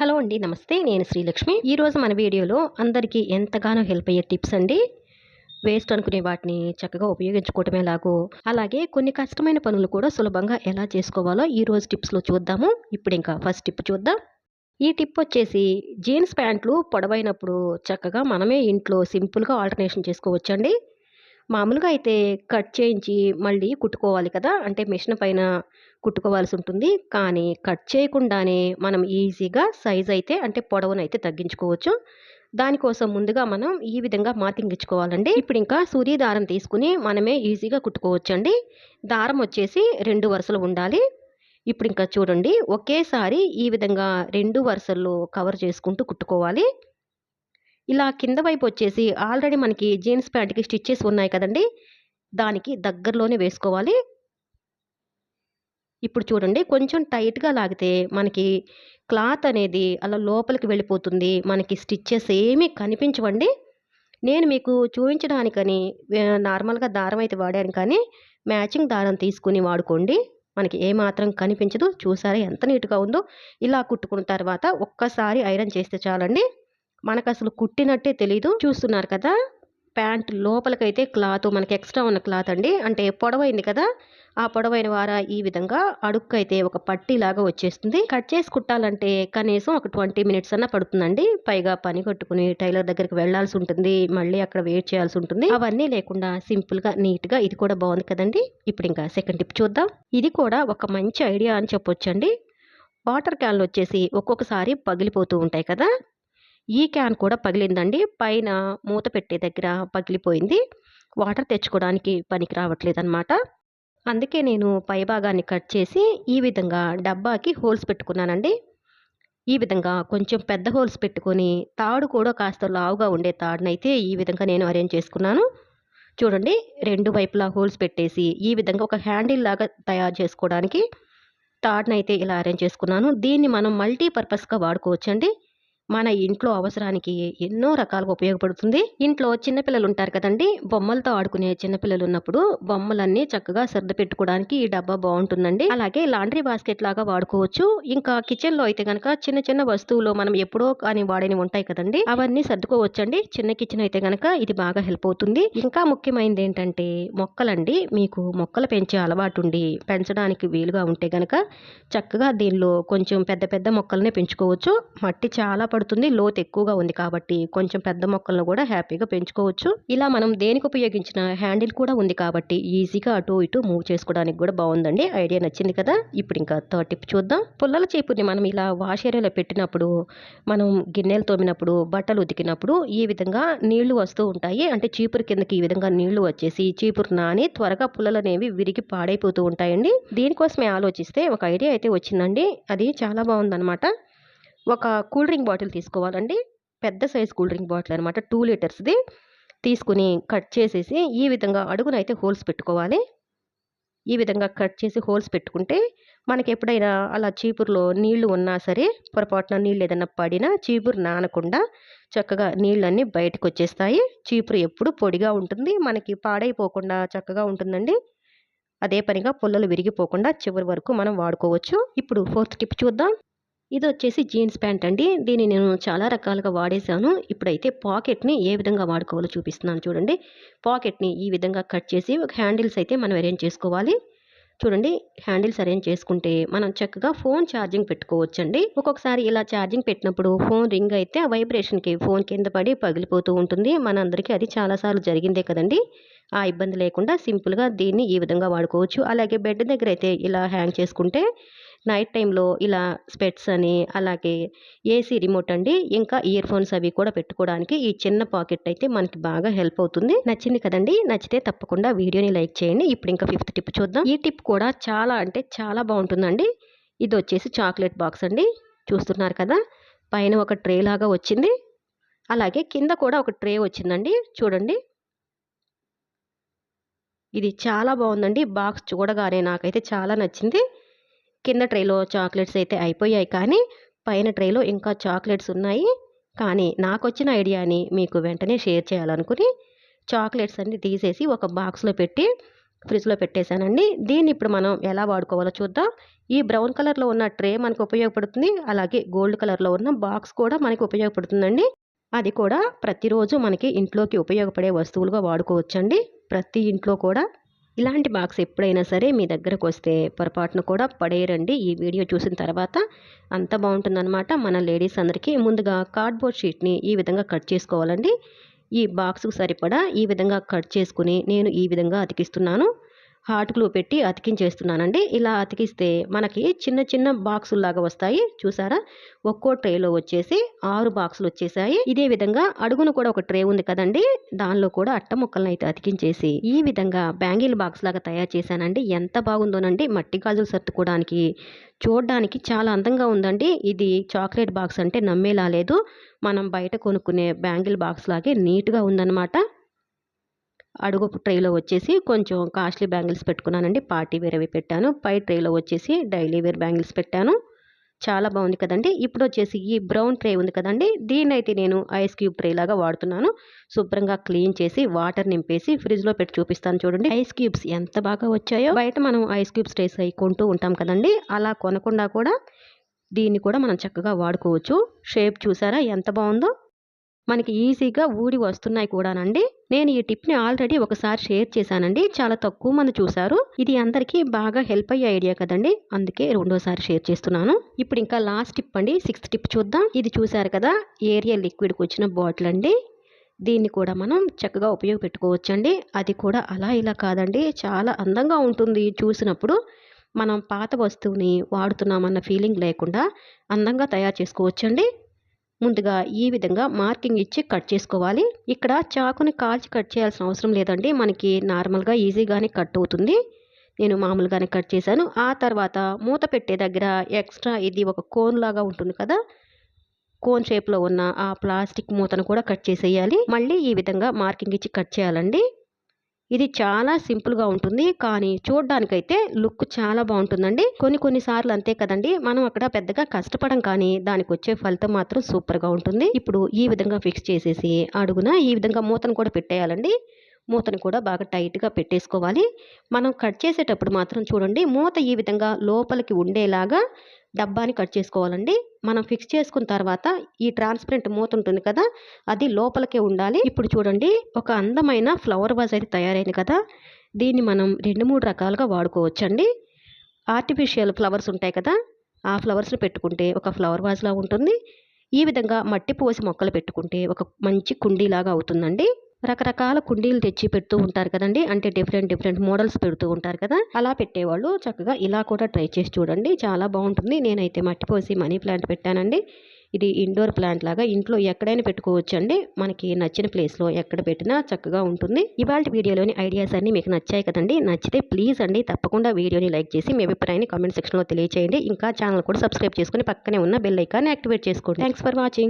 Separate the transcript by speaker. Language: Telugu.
Speaker 1: హలో అండి నమస్తే నేను శ్రీలక్ష్మి ఈరోజు మన వీడియోలో అందరికీ ఎంతగానో హెల్ప్ అయ్యే టిప్స్ అండి వేస్ట్ అనుకునే వాటిని చక్కగా ఉపయోగించుకోవటమే లాగో అలాగే కొన్ని కష్టమైన పనులు కూడా సులభంగా ఎలా చేసుకోవాలో ఈరోజు టిప్స్లో చూద్దాము ఇప్పుడు ఇంకా ఫస్ట్ టిప్ చూద్దాం ఈ టిప్ వచ్చేసి జీన్స్ ప్యాంట్లు పొడవైనప్పుడు చక్కగా మనమే ఇంట్లో సింపుల్గా ఆల్టర్నేషన్ చేసుకోవచ్చండి మామూలుగా అయితే కట్ చేయించి మళ్ళీ కుట్టుకోవాలి కదా అంటే మిషన్ పైన కుట్టుకోవాల్సి ఉంటుంది కానీ కట్ చేయకుండానే మనం ఈజీగా సైజ్ అయితే అంటే అయితే తగ్గించుకోవచ్చు దానికోసం ముందుగా మనం ఈ విధంగా మార్కింగ్ ఇచ్చుకోవాలండి ఇప్పుడు ఇంకా సూర్య దారం తీసుకుని మనమే ఈజీగా కుట్టుకోవచ్చండి దారం వచ్చేసి రెండు వరుసలు ఉండాలి ఇప్పుడు ఇంకా చూడండి ఒకేసారి ఈ విధంగా రెండు వరుసల్లో కవర్ చేసుకుంటూ కుట్టుకోవాలి ఇలా కింద వైపు వచ్చేసి ఆల్రెడీ మనకి జీన్స్ ప్యాంట్కి స్టిచ్చెస్ ఉన్నాయి కదండి దానికి దగ్గరలోనే వేసుకోవాలి ఇప్పుడు చూడండి కొంచెం టైట్గా లాగితే మనకి క్లాత్ అనేది అలా లోపలికి వెళ్ళిపోతుంది మనకి స్టిచ్చెస్ ఏమీ కనిపించవండి నేను మీకు చూపించడానికని నార్మల్గా దారం అయితే వాడాను కానీ మ్యాచింగ్ దారం తీసుకుని వాడుకోండి మనకి ఏమాత్రం కనిపించదు చూసారా ఎంత నీట్గా ఉందో ఇలా కుట్టుకున్న తర్వాత ఒక్కసారి ఐరన్ చేస్తే చాలండి మనకు అసలు కుట్టినట్టే తెలీదు చూస్తున్నారు కదా ప్యాంట్ లోపలికైతే క్లాత్ మనకి ఎక్స్ట్రా ఉన్న క్లాత్ అండి అంటే పొడవైంది కదా ఆ పొడవైన వార ఈ విధంగా అడుక్కైతే ఒక పట్టీలాగా వచ్చేస్తుంది కట్ చేసి కుట్టాలంటే కనీసం ఒక ట్వంటీ మినిట్స్ అన్న పడుతుందండి పైగా పని కట్టుకుని టైలర్ దగ్గరికి వెళ్లాల్సి ఉంటుంది మళ్ళీ అక్కడ వెయిట్ చేయాల్సి ఉంటుంది అవన్నీ లేకుండా సింపుల్ గా నీట్ గా ఇది కూడా బాగుంది కదండి ఇప్పుడు ఇంకా సెకండ్ టిప్ చూద్దాం ఇది కూడా ఒక మంచి ఐడియా అని చెప్పొచ్చండి వాటర్ క్యాన్లు వచ్చేసి ఒక్కొక్కసారి పగిలిపోతూ ఉంటాయి కదా ఈ క్యాన్ కూడా పగిలిందండి పైన మూత పెట్టే దగ్గర పగిలిపోయింది వాటర్ తెచ్చుకోవడానికి పనికి రావట్లేదు అనమాట అందుకే నేను పై భాగాన్ని కట్ చేసి ఈ విధంగా డబ్బాకి హోల్స్ పెట్టుకున్నానండి ఈ విధంగా కొంచెం పెద్ద హోల్స్ పెట్టుకొని తాడు కూడా కాస్త లావుగా ఉండే తాడునైతే ఈ విధంగా నేను అరేంజ్ చేసుకున్నాను చూడండి రెండు వైపులా హోల్స్ పెట్టేసి ఈ విధంగా ఒక హ్యాండిల్ లాగా తయారు చేసుకోవడానికి తాడునైతే ఇలా అరేంజ్ చేసుకున్నాను దీన్ని మనం మల్టీపర్పస్గా వాడుకోవచ్చండి మన ఇంట్లో అవసరానికి ఎన్నో రకాలుగా ఉపయోగపడుతుంది ఇంట్లో చిన్నపిల్లలు ఉంటారు కదండి బొమ్మలతో ఆడుకునే చిన్నపిల్లలు ఉన్నప్పుడు బొమ్మలన్నీ చక్కగా సర్ది పెట్టుకోవడానికి ఈ డబ్బా బాగుంటుందండి అలాగే లాండ్రీ బాస్కెట్ లాగా వాడుకోవచ్చు ఇంకా కిచెన్ లో అయితే గనక చిన్న చిన్న వస్తువులు మనం ఎప్పుడో కానీ వాడని ఉంటాయి కదండి అవన్నీ సర్దుకోవచ్చండి చిన్న కిచెన్ అయితే గనక ఇది బాగా హెల్ప్ అవుతుంది ఇంకా ముఖ్యమైనది ఏంటంటే మొక్కలండి మీకు మొక్కలు పెంచే అలవాటు ఉండి పెంచడానికి వీలుగా ఉంటే కనుక చక్కగా దీనిలో కొంచెం పెద్ద పెద్ద మొక్కలనే పెంచుకోవచ్చు మట్టి చాలా పడుతుంది లోతు ఎక్కువగా ఉంది కాబట్టి కొంచెం పెద్ద మొక్కలను కూడా హ్యాపీగా పెంచుకోవచ్చు ఇలా మనం దేనికి ఉపయోగించిన హ్యాండిల్ కూడా ఉంది కాబట్టి ఈజీగా అటు ఇటు మూవ్ చేసుకోవడానికి కూడా బాగుందండి ఐడియా నచ్చింది కదా ఇప్పుడు ఇంకా థర్డ్ టిప్ చూద్దాం పుల్లల చేపుని మనం ఇలా వాష్ ఏరియాలో పెట్టినప్పుడు మనం గిన్నెలు తోమినప్పుడు బట్టలు ఉతికినప్పుడు ఈ విధంగా నీళ్లు వస్తూ ఉంటాయి అంటే చీపురు కిందకి ఈ విధంగా నీళ్లు వచ్చేసి చీపురు నాని త్వరగా పుల్లలు అనేవి విరిగి పాడైపోతూ ఉంటాయండి దీనికోసమే ఆలోచిస్తే ఒక ఐడియా అయితే వచ్చిందండి అది చాలా బాగుందన్నమాట ఒక కూల్ డ్రింక్ బాటిల్ తీసుకోవాలండి పెద్ద సైజ్ కూల్ డ్రింక్ బాటిల్ అనమాట టూ లీటర్స్ది తీసుకుని కట్ చేసేసి ఈ విధంగా అడుగునైతే హోల్స్ పెట్టుకోవాలి ఈ విధంగా కట్ చేసి హోల్స్ పెట్టుకుంటే మనకి ఎప్పుడైనా అలా చీపురులో నీళ్లు ఉన్నా సరే పొరపాటున నీళ్ళు ఏదైనా పడినా చీపురు నానకుండా చక్కగా నీళ్ళన్నీ బయటకు వచ్చేస్తాయి చీపురు ఎప్పుడు పొడిగా ఉంటుంది మనకి పాడైపోకుండా చక్కగా ఉంటుందండి అదే పనిగా పుల్లలు విరిగిపోకుండా చివరి వరకు మనం వాడుకోవచ్చు ఇప్పుడు ఫోర్త్ టిప్ చూద్దాం ఇది వచ్చేసి జీన్స్ ప్యాంట్ అండి దీన్ని నేను చాలా రకాలుగా వాడేశాను ఇప్పుడైతే పాకెట్ని ఏ విధంగా వాడుకోవాలో చూపిస్తున్నాను చూడండి పాకెట్ని ఈ విధంగా కట్ చేసి ఒక హ్యాండిల్స్ అయితే మనం అరేంజ్ చేసుకోవాలి చూడండి హ్యాండిల్స్ అరేంజ్ చేసుకుంటే మనం చక్కగా ఫోన్ ఛార్జింగ్ పెట్టుకోవచ్చండి ఒక్కొక్కసారి ఇలా ఛార్జింగ్ పెట్టినప్పుడు ఫోన్ రింగ్ అయితే ఆ వైబ్రేషన్కి ఫోన్ కింద పడి పగిలిపోతూ ఉంటుంది మనందరికీ అది చాలాసార్లు జరిగిందే కదండి ఆ ఇబ్బంది లేకుండా సింపుల్గా దీన్ని ఈ విధంగా వాడుకోవచ్చు అలాగే బెడ్ దగ్గర అయితే ఇలా హ్యాంగ్ చేసుకుంటే నైట్ టైంలో ఇలా స్పెట్స్ అని అలాగే ఏసీ రిమోట్ అండి ఇంకా ఇయర్ ఫోన్స్ అవి కూడా పెట్టుకోవడానికి ఈ చిన్న పాకెట్ అయితే మనకి బాగా హెల్ప్ అవుతుంది నచ్చింది కదండి నచ్చితే తప్పకుండా వీడియోని లైక్ చేయండి ఇప్పుడు ఇంకా ఫిఫ్త్ టిప్ చూద్దాం ఈ టిప్ కూడా చాలా అంటే చాలా బాగుంటుందండి ఇది వచ్చేసి చాక్లెట్ బాక్స్ అండి చూస్తున్నారు కదా పైన ఒక ట్రే లాగా వచ్చింది అలాగే కింద కూడా ఒక ట్రే వచ్చిందండి చూడండి ఇది చాలా బాగుందండి బాక్స్ చూడగానే నాకైతే చాలా నచ్చింది కింద ట్రేలో చాక్లెట్స్ అయితే అయిపోయాయి కానీ పైన ట్రేలో ఇంకా చాక్లెట్స్ ఉన్నాయి కానీ నాకు వచ్చిన ఐడియాని మీకు వెంటనే షేర్ చేయాలనుకుని చాక్లెట్స్ అన్ని తీసేసి ఒక బాక్స్లో పెట్టి ఫ్రిడ్జ్లో పెట్టేశానండి దీన్ని ఇప్పుడు మనం ఎలా వాడుకోవాలో చూద్దాం ఈ బ్రౌన్ కలర్లో ఉన్న ట్రే మనకు ఉపయోగపడుతుంది అలాగే గోల్డ్ కలర్లో ఉన్న బాక్స్ కూడా మనకి ఉపయోగపడుతుందండి అది కూడా ప్రతిరోజు మనకి ఇంట్లోకి ఉపయోగపడే వస్తువులుగా వాడుకోవచ్చండి ప్రతి ఇంట్లో కూడా ఇలాంటి బాక్స్ ఎప్పుడైనా సరే మీ దగ్గరకు వస్తే పొరపాటును కూడా పడేయరండి ఈ వీడియో చూసిన తర్వాత అంత బాగుంటుందన్నమాట మన లేడీస్ అందరికీ ముందుగా కార్డ్బోర్డ్ షీట్ని ఈ విధంగా కట్ చేసుకోవాలండి ఈ బాక్స్కు సరిపడా ఈ విధంగా కట్ చేసుకుని నేను ఈ విధంగా అతికిస్తున్నాను హాట్ గ్లూ పెట్టి అతికించేస్తున్నానండి ఇలా అతికిస్తే మనకి చిన్న చిన్న బాక్సుల్లాగా వస్తాయి చూసారా ఒక్కో ట్రేలో వచ్చేసి ఆరు బాక్సులు వచ్చేసాయి ఇదే విధంగా అడుగును కూడా ఒక ట్రే ఉంది కదండి దానిలో కూడా అట్ట ముక్కలను అయితే అతికించేసి ఈ విధంగా బ్యాంగిల్ బాక్స్ లాగా తయారు చేశానండి ఎంత బాగుందోనండి మట్టి గాజులు సర్దుకోవడానికి చూడడానికి చాలా అందంగా ఉందండి ఇది చాక్లెట్ బాక్స్ అంటే నమ్మేలా లేదు మనం బయట కొనుక్కునే బ్యాంగిల్ బాక్స్ లాగే నీట్గా ఉందన్నమాట అడుగు ట్రేలో వచ్చేసి కొంచెం కాస్ట్లీ బ్యాంగిల్స్ పెట్టుకున్నానండి పార్టీ వేర్ అవి పెట్టాను పై ట్రేలో వచ్చేసి డైలీ వేర్ బ్యాంగిల్స్ పెట్టాను చాలా బాగుంది కదండి ఇప్పుడు వచ్చేసి ఈ బ్రౌన్ ట్రే ఉంది కదండి దీన్ని అయితే నేను ఐస్ క్యూబ్ ట్రే లాగా వాడుతున్నాను శుభ్రంగా క్లీన్ చేసి వాటర్ నింపేసి ఫ్రిడ్జ్లో పెట్టి చూపిస్తాను చూడండి ఐస్ క్యూబ్స్ ఎంత బాగా వచ్చాయో బయట మనం ఐస్ క్యూబ్స్ ట్రేస్ అవి కొంటూ ఉంటాం కదండి అలా కొనకుండా కూడా దీన్ని కూడా మనం చక్కగా వాడుకోవచ్చు షేప్ చూసారా ఎంత బాగుందో మనకి ఈజీగా ఊడి వస్తున్నాయి కూడానండి నేను ఈ టిప్ని ఆల్రెడీ ఒకసారి షేర్ చేశానండి చాలా తక్కువ మంది చూశారు ఇది అందరికీ బాగా హెల్ప్ అయ్యే ఐడియా కదండి అందుకే రెండోసారి షేర్ చేస్తున్నాను ఇప్పుడు ఇంకా లాస్ట్ టిప్ అండి సిక్స్త్ టిప్ చూద్దాం ఇది చూశారు కదా ఏరియల్ లిక్విడ్కి వచ్చిన బాటిల్ అండి దీన్ని కూడా మనం చక్కగా ఉపయోగపెట్టుకోవచ్చండి అది కూడా అలా ఇలా కాదండి చాలా అందంగా ఉంటుంది చూసినప్పుడు మనం పాత వస్తువుని వాడుతున్నామన్న ఫీలింగ్ లేకుండా అందంగా తయారు చేసుకోవచ్చండి ముందుగా ఈ విధంగా మార్కింగ్ ఇచ్చి కట్ చేసుకోవాలి ఇక్కడ చాకుని కాల్చి కట్ చేయాల్సిన అవసరం లేదండి మనకి నార్మల్గా ఈజీగానే కట్ అవుతుంది నేను మామూలుగానే కట్ చేశాను ఆ తర్వాత మూత పెట్టే దగ్గర ఎక్స్ట్రా ఇది ఒక కోన్ లాగా ఉంటుంది కదా కోన్ షేప్లో ఉన్న ఆ ప్లాస్టిక్ మూతను కూడా కట్ చేసేయాలి మళ్ళీ ఈ విధంగా మార్కింగ్ ఇచ్చి కట్ చేయాలండి ఇది చాలా సింపుల్గా ఉంటుంది కానీ చూడడానికైతే లుక్ చాలా బాగుంటుందండి కొన్ని కొన్ని సార్లు అంతే కదండి మనం అక్కడ పెద్దగా కష్టపడం కానీ దానికి వచ్చే ఫలితం మాత్రం సూపర్గా ఉంటుంది ఇప్పుడు ఈ విధంగా ఫిక్స్ చేసేసి అడుగున ఈ విధంగా మూతను కూడా పెట్టేయాలండి మూతను కూడా బాగా టైట్గా పెట్టేసుకోవాలి మనం కట్ చేసేటప్పుడు మాత్రం చూడండి మూత ఈ విధంగా లోపలికి ఉండేలాగా డబ్బాని కట్ చేసుకోవాలండి మనం ఫిక్స్ చేసుకున్న తర్వాత ఈ ట్రాన్స్పరెంట్ మూత ఉంటుంది కదా అది లోపలికే ఉండాలి ఇప్పుడు చూడండి ఒక అందమైన ఫ్లవర్ వాజ్ అయితే తయారైంది కదా దీన్ని మనం రెండు మూడు రకాలుగా వాడుకోవచ్చండి ఆర్టిఫిషియల్ ఫ్లవర్స్ ఉంటాయి కదా ఆ ఫ్లవర్స్ని పెట్టుకుంటే ఒక ఫ్లవర్ వాజ్లా ఉంటుంది ఈ విధంగా మట్టి పోసి మొక్కలు పెట్టుకుంటే ఒక మంచి కుండీలాగా అవుతుందండి రకరకాల కుండీలు తెచ్చి పెడుతూ ఉంటారు కదండి అంటే డిఫరెంట్ డిఫరెంట్ మోడల్స్ పెడుతూ ఉంటారు కదా అలా పెట్టేవాళ్ళు చక్కగా ఇలా కూడా ట్రై చేసి చూడండి చాలా బాగుంటుంది నేనైతే మట్టిపోసి మనీ ప్లాంట్ పెట్టానండి ఇది ఇండోర్ ప్లాంట్ లాగా ఇంట్లో ఎక్కడైనా పెట్టుకోవచ్చండి మనకి నచ్చిన ప్లేస్లో ఎక్కడ పెట్టినా చక్కగా ఉంటుంది ఇవాళ వీడియోలోని ఐడియాస్ అన్నీ మీకు నచ్చాయి కదండి నచ్చితే ప్లీజ్ అండి తప్పకుండా వీడియోని లైక్ చేసి మీ అభిప్రాయాన్ని కామెంట్ సెక్షన్లో తెలియచేయండి ఇంకా ఛానల్ కూడా సబ్స్క్రైబ్ చేసుకుని పక్కనే ఉన్న బెల్ ఐకాన్ని యాక్టివేట్ చేసుకోండి థ్యాంక్స్ ఫర్ వాచింగ్